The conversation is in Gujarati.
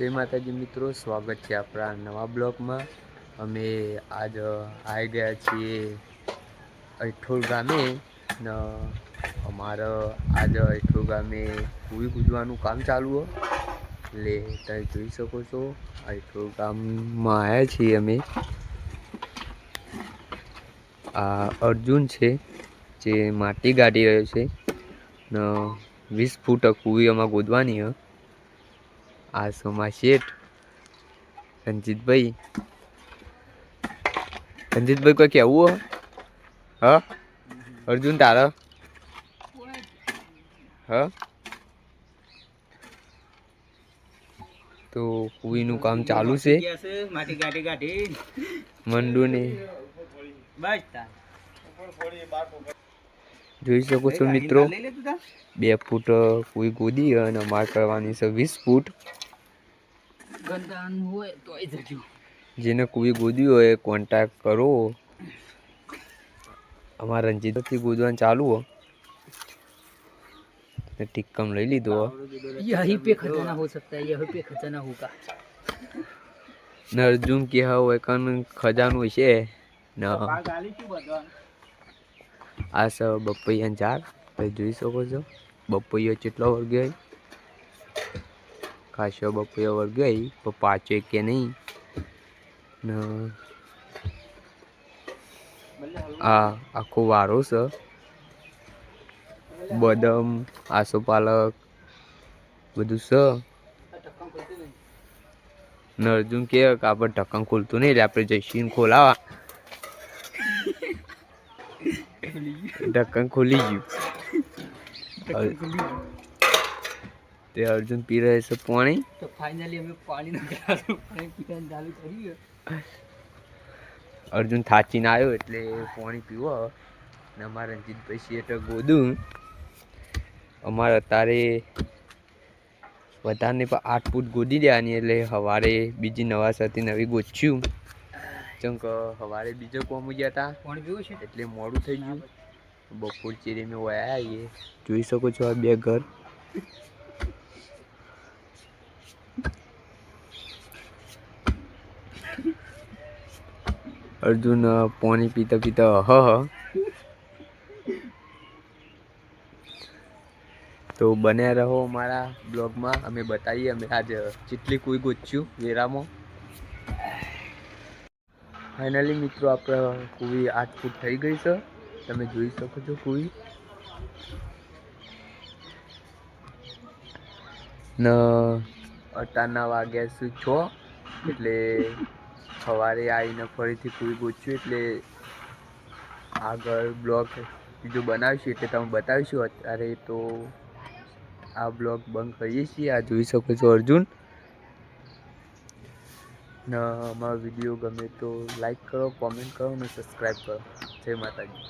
જય માતાજી મિત્રો, સ્વાગત છે આપણા નવા બ્લોગમાં. અમે આજ આવી ગયા છીએ અઠોળ ગામે. ને, અમારે આજ અઠોળ ગામે કુવી કૂદવાનું કામ ચાલુ એટલે તમે જોઈ શકો છો અઠોળ ગામમાં આવ્યા છીએ અમે. આ અર્જુન છે, જે માટી ગાડી રહ્યો છે. ને, વીસ ફૂટ કુવી અમારે ગોદવાની હ. આ સોમા શેઠ. રંજીતભાઈ. રંજીતભાઈ કોઈ કહેવું હ? અર્જુન તારો? હ? તો કુવીનું કામ ચાલુ છે? મંડુ ને જોઈ શકો છો મિત્રો, બે ફૂટ કુવી ગોદી અને માર કરવાની છે વીસ ફૂટ. કંટાળવાનું હોય તોય જજો. જેને કુવી ગોદ્યું હોય કોન્ટેક્ટ કરો. અમારા રંજીતથી ગોદવાનું ચાલુ હો. ને ટિક્કમ લઈ લીધો યહી પે ખજાના હો સકતા યહી પે ખજાના હોગા ને કે હોય કન ખજાનું છે ન આ સ બપૈયા ચાર તમે જોઈ શકો છો. બપૈયો કેટલો વર્ગ્યો ખાસો બપૈયો વર્ગ્યો પણ પાછો કે નહીં. ને આ આખો વારો છે. બદામ આસો પાલક બધું છે. ને અર્જુન કે આપણે ઢક્કન ખોલતું નહીં એટલે આપણે જઈશું ખોલાવા. ઢક્કન ખોલી ગયું. તે અર્જુન પી રહે છે પાણી. તો ફાઇનલી અમે પાણી નો ગ્લાસ પાણી પીવાનું ચાલુ કર્યું અર્જુન થાચીને આવ્યો એટલે પાણી પીવો ને અમારા રંજીતભાઈ સિયેટર ગોદું. અમારે અત્યારે વધારે પણ આઠ ફૂટ ગોદી દેવાની એટલે સવારે બીજી નવા સાથે નવી ગોચ્યું. ચમ કે સવારે બીજો કોમ ગયા હતા પાણી પીવું છે? એટલે મોડું થઈ ગયું. બપોર ચીરે મેં વયા આવીએ. જોઈ શકો છો આ બે ઘર. અર્જુન પાણી પીતા પીતા હ તો બન્યા રહો અમારા બ્લોગમાં. અમે બતાવીએ, અમે આજે જેટલી કોઈ ગોચ્યું, વેરામાં. ફાઇનલી મિત્રો, આપણે કુવી આઠ ફૂટ થઈ ગઈ છે. તમે જોઈ શકો છો કુવી ન અટાના વાગ્યા છે છ? એટલે સવારે આવીને ફરીથી પૂરી ગોચ્યું એટલે આગળ બ્લોગ બીજું બનાવીશું એટલે તમે બતાવીશું. અત્યારે તો આ બ્લોગ બંધ કરીએ છીએ. આ જોઈ શકો છો અર્જુન. ને અમારો વીડિયો ગમે તો લાઈક કરો કોમેન્ટ કરો અને સબસ્ક્રાઈબ કરો. જય માતાજી.